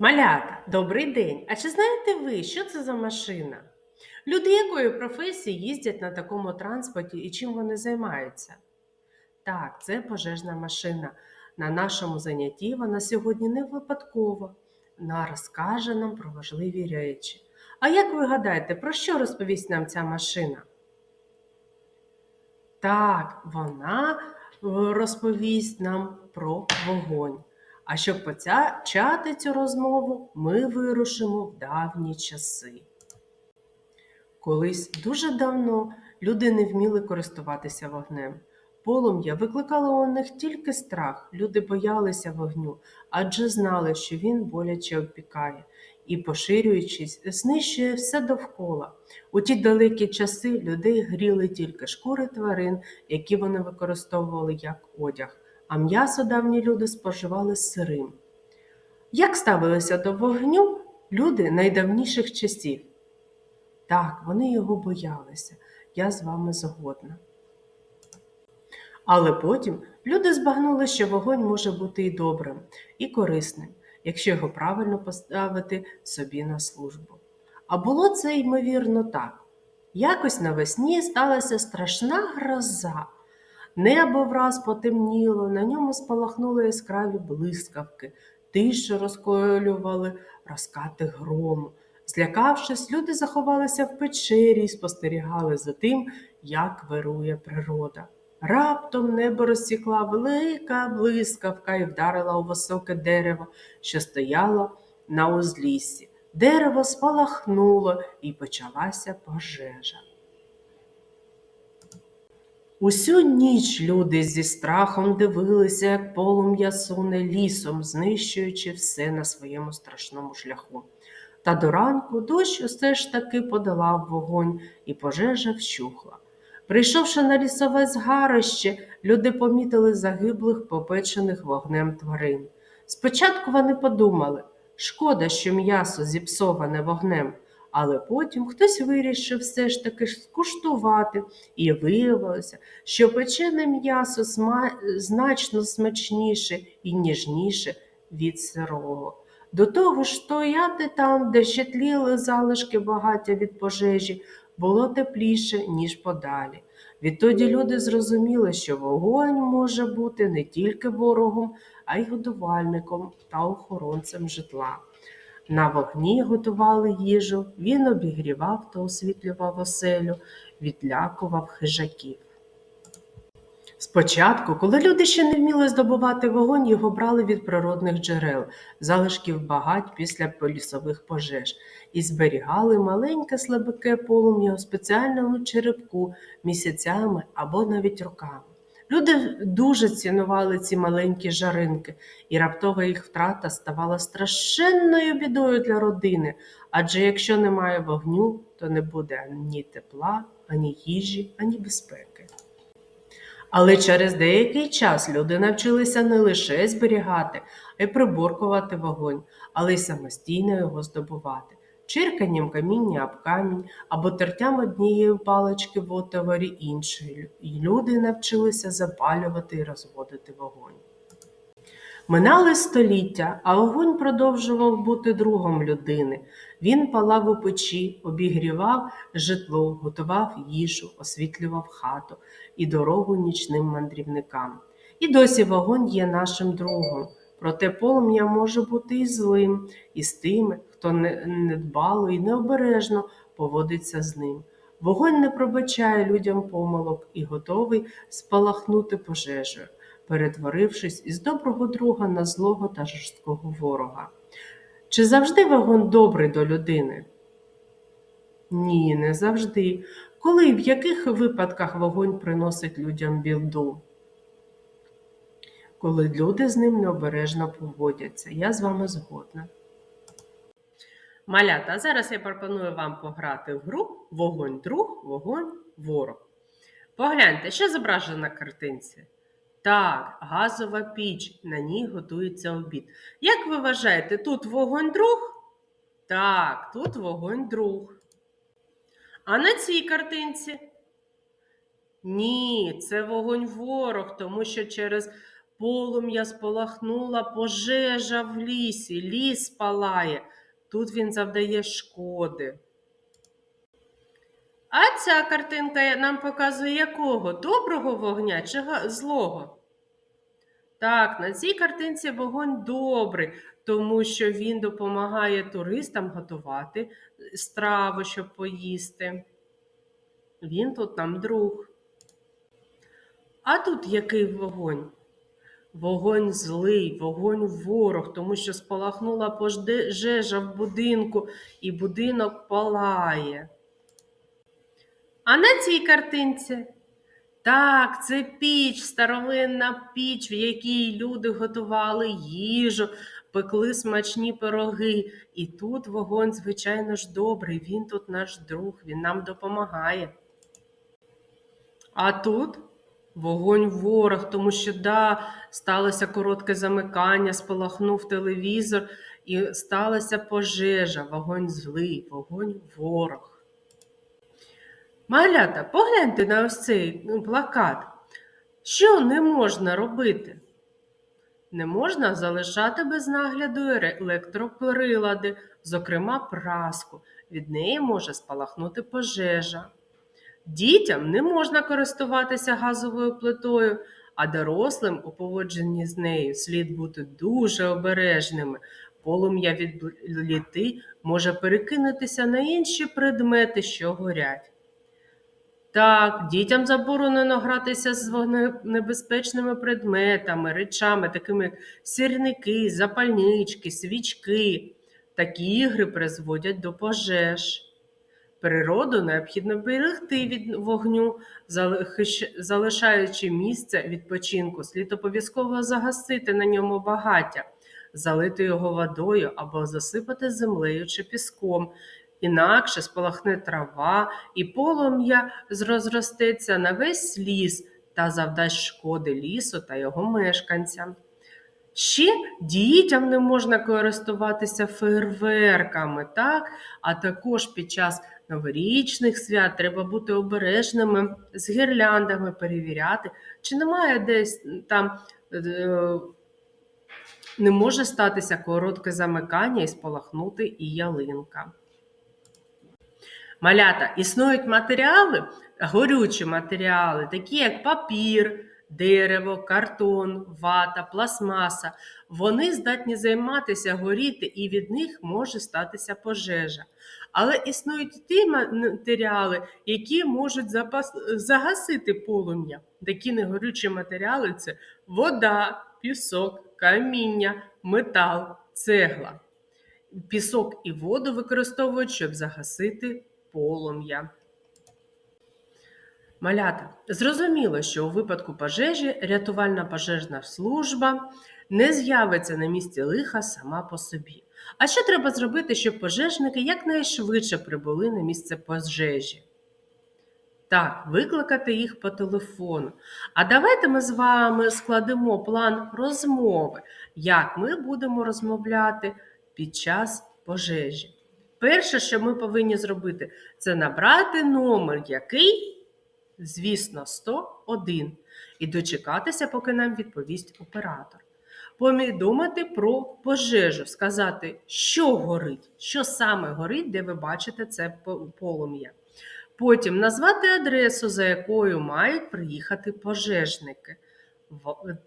Малята, добрий день! А чи знаєте ви, що це за машина? Люди якої професії їздять на такому транспорті і чим вони займаються? Так, це пожежна машина. На нашому занятті вона сьогодні не випадково. Вона розкаже нам про важливі речі. А як ви гадаєте, про що розповість нам ця машина? Так, вона е, розповість нам про вогонь. А щоб почати цю розмову, ми вирушимо в давні часи. Колись дуже давно люди не вміли користуватися вогнем. Полум'я викликало у них тільки страх. Люди боялися вогню, адже знали, що він боляче опікає і, поширюючись, знищує все довкола. У ті далекі часи людей гріли тільки шкури тварин, які вони використовували як одяг, а м'ясо давні люди споживали сирим. Як ставилися до вогню люди найдавніших часів? Так, вони його боялися, я з вами згодна. Але потім люди збагнули, що вогонь може бути і добрим, і корисним, якщо його правильно поставити собі на службу. А було це, ймовірно, так. Якось навесні сталася страшна гроза. Небо враз потемніло, на ньому спалахнули яскраві блискавки, тишу розколювали розкати грому. Злякавшись, люди заховалися в печері і спостерігали за тим, як вирує природа. Раптом небо розсікла велика блискавка і вдарила у високе дерево, що стояло на узліссі. Дерево спалахнуло і почалася пожежа. Усю ніч люди зі страхом дивилися, як полум'я суне лісом, знищуючи все на своєму страшному шляху. Та до ранку дощ усе ж таки подолав вогонь, і пожежа вщухла. Прийшовши на лісове згарище, люди помітили загиблих, попечених вогнем тварин. Спочатку вони подумали, шкода, що м'ясо зіпсоване вогнем, але потім хтось вирішив все ж таки скуштувати, і виявилося, що печене м'ясо значно смачніше і ніжніше від сирого. До того ж, стояти там, де ще тліли залишки багаття від пожежі, було тепліше, ніж подалі. Відтоді люди зрозуміли, що вогонь може бути не тільки ворогом, а й годувальником та охоронцем житла. На вогні готували їжу, він обігрівав та освітлював оселю, відлякував хижаків. Спочатку, коли люди ще не вміли здобувати вогонь, його брали від природних джерел, залишків багать після полісових пожеж, і зберігали маленьке слабке полум'я у спеціальному черепку місяцями або навіть роками. Люди дуже цінували ці маленькі жаринки, і раптова їх втрата ставала страшенною бідою для родини, адже якщо немає вогню, то не буде ані тепла, ані їжі, ані безпеки. Але через деякий час люди навчилися не лише зберігати, а й приборкувати вогонь, але й самостійно його здобувати, чирканням каміння об камінь або тертям однієї палички в отворі іншої, і люди навчилися запалювати і розводити вогонь. Минали століття, а огонь продовжував бути другом людини. Він палав у печі, обігрівав житло, готував їжу, освітлював хату і дорогу нічним мандрівникам. І досі вогонь є нашим другом. Проте полум'я може бути і злим, і з тими, хто недбало і необережно поводиться з ним. Вогонь не пробачає людям помилок і готовий спалахнути пожежею перетворившись із доброго друга на злого та жорсткого ворога. Чи завжди вогонь добрий до людини? Ні, не завжди. Коли і в яких випадках вогонь приносить людям білду? Коли люди з ним необережно поводяться. Я з вами згодна. Малята, а зараз я пропоную вам пограти в гру Вогонь друг, вогонь ворог. Погляньте, що зображено на картинці. Так, газова піч, на ній готується обід. Як ви вважаєте, тут вогонь друг? Так, тут вогонь друг. А на цій картинці? Ні, це вогонь ворог, тому що через Полум'я спалахнула пожежа в лісі, ліс палає. Тут він завдає шкоди. А ця картинка нам показує якого? Доброго вогня чи злого? Так, на цій картинці вогонь добрий, тому що він допомагає туристам готувати страву, щоб поїсти. Він тут нам друг. А тут який вогонь? Вогонь злий, вогонь ворог, тому що спалахнула пожежа в будинку, і будинок палає. А на цій картинці? Так, це піч, старовинна піч, в якій люди готували їжу, пекли смачні пироги. І тут вогонь, звичайно ж, добрий. Він тут наш друг, він нам допомагає. А тут вогонь ворог, тому що да, сталося коротке замикання, спалахнув телевізор і сталася пожежа, вогонь злий, вогонь ворог. Малята, погляньте на ось цей ну, плакат. Що не можна робити? Не можна залишати без нагляду електроприлади, зокрема праску. Від неї може спалахнути пожежа. Дітям не можна користуватися газовою плитою, а дорослим у поводженні з нею слід бути дуже обережними. Полум'я від літи може перекинутися на інші предмети, що горять. Так, дітям заборонено гратися з вогнебезпечними предметами, речами, такими як сірники, запальнички, свічки. Такі ігри призводять до пожеж. Природу необхідно берегти від вогню, залишаючи- місце відпочинку, слід обов'язково загасити на ньому багаття, залити його водою або засипати землею чи піском. Інакше спалахне трава, і полум'я розростеться на весь ліс та завдасть шкоди лісу та його мешканцям. Ще дітям не можна користуватися фейерверками, так? а також під час новорічних свят треба бути обережними з гірляндами, перевіряти, чи немає десь там е, не може статися коротке замикання і спалахнути і ялинка. Малята, існують матеріали, горючі матеріали, такі як папір, дерево, картон, вата, пластмаса. Вони здатні займатися, горіти, і від них може статися пожежа. Але існують ті матеріали, які можуть запас... загасити полум'я. Такі негорючі матеріали це вода, пісок, каміння, метал, цегла. Пісок і воду використовують, щоб загасити полум'я. Малята, зрозуміло, що у випадку пожежі рятувальна пожежна служба не з'явиться на місці лиха сама по собі. А що треба зробити, щоб пожежники якнайшвидше прибули на місце пожежі? Так, викликати їх по телефону. А давайте ми з вами складемо план розмови, як ми будемо розмовляти під час пожежі. Перше, що ми повинні зробити, це набрати номер, який, звісно, 101, і дочекатися, поки нам відповість оператор. Повідомити про пожежу, сказати, що горить, що саме горить, де ви бачите це полум'я. Потім назвати адресу, за якою мають приїхати пожежники.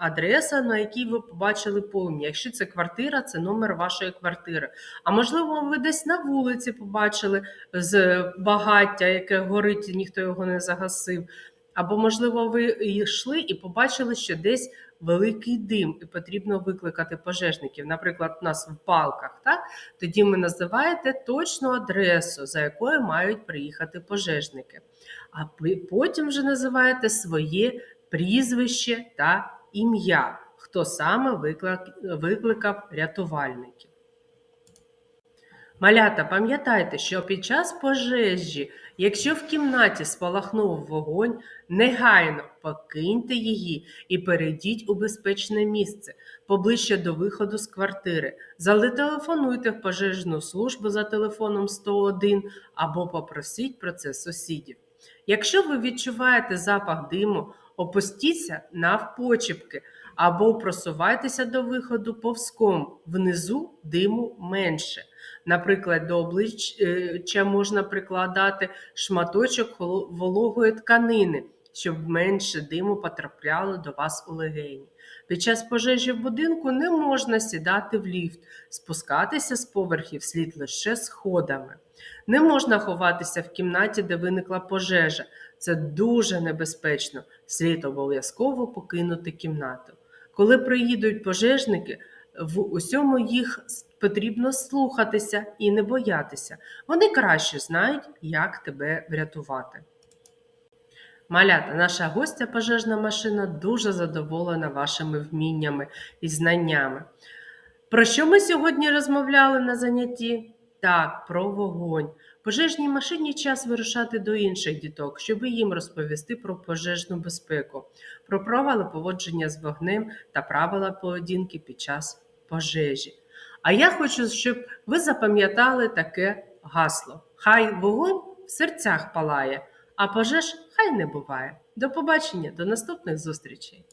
Адреса, на якій ви побачили полум'я. Якщо це квартира, це номер вашої квартири. А можливо, ви десь на вулиці побачили з багаття, яке горить, і ніхто його не загасив. Або, можливо, ви йшли і побачили, що десь великий дим, і потрібно викликати пожежників. Наприклад, у нас в палках, так? тоді ви називаєте точну адресу, за якою мають приїхати пожежники. А потім вже називаєте своє прізвище та ім'я, хто саме викликав рятувальників. Малята, пам'ятайте, що під час пожежі, якщо в кімнаті спалахнув вогонь, негайно покиньте її і перейдіть у безпечне місце поближче до виходу з квартири. Зателефонуйте в пожежну службу за телефоном 101 або попросіть про це сусідів. Якщо ви відчуваєте запах диму, опустіться навпочіпки або просувайтеся до виходу повзком. Внизу диму менше. Наприклад, до обличчя можна прикладати шматочок вологої тканини, щоб менше диму потрапляло до вас у легені. Під час пожежі в будинку не можна сідати в ліфт, спускатися з поверхів слід лише сходами. Не можна ховатися в кімнаті, де виникла пожежа. Це дуже небезпечно. Слід обов'язково покинути кімнату. Коли приїдуть пожежники, в усьому їх потрібно слухатися і не боятися. Вони краще знають, як тебе врятувати. Малята, наша гостя пожежна машина дуже задоволена вашими вміннями і знаннями. Про що ми сьогодні розмовляли на занятті? Так, про вогонь. Пожежній машині час вирушати до інших діток, щоб їм розповісти про пожежну безпеку, про правила поводження з вогнем та правила поведінки під час пожежі. А я хочу, щоб ви запам'ятали таке гасло: Хай вогонь в серцях палає, а пожеж хай не буває. До побачення, до наступних зустрічей!